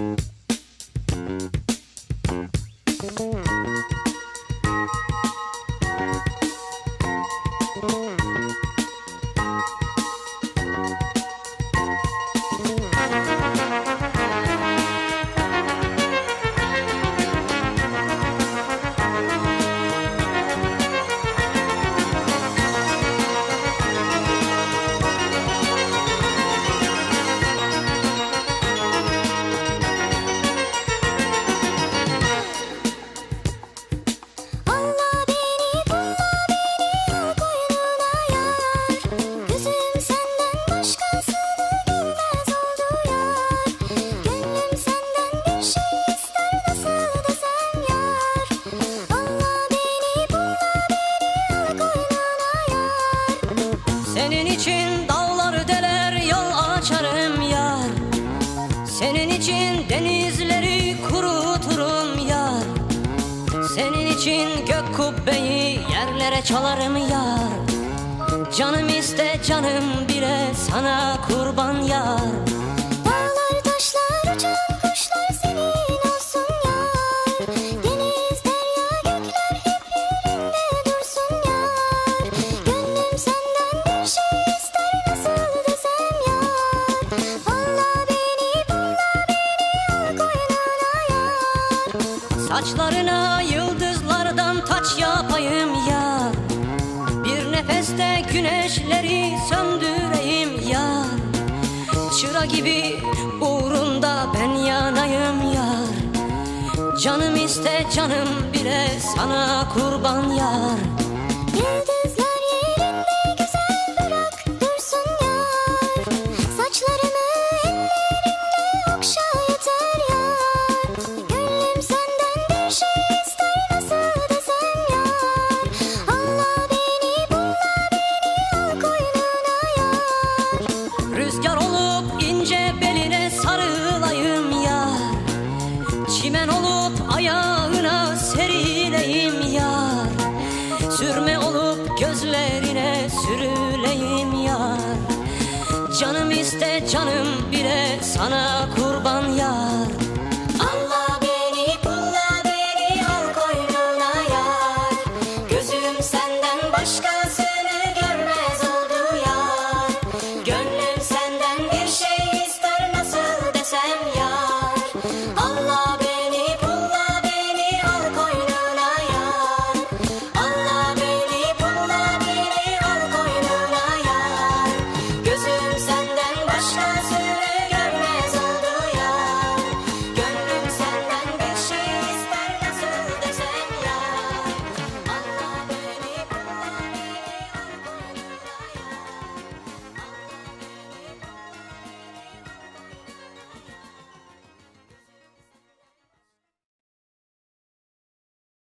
you Senin için denizleri kuruturum yar Senin için gök kubbeyi yerlere çalarım yar Canım iste canım bire sana Saçlarına yıldızlardan taç yapayım yar Bir nefeste güneşleri söndüreyim yar Çıra gibi uğrunda ben yanayım yar. Canım iste canım bile sana kurban yar. Yıldızlar Çimen olup ayağına serileyim yar. Sürme olup gözlerine sürüleyim yar. Canım iste canım bile sana yar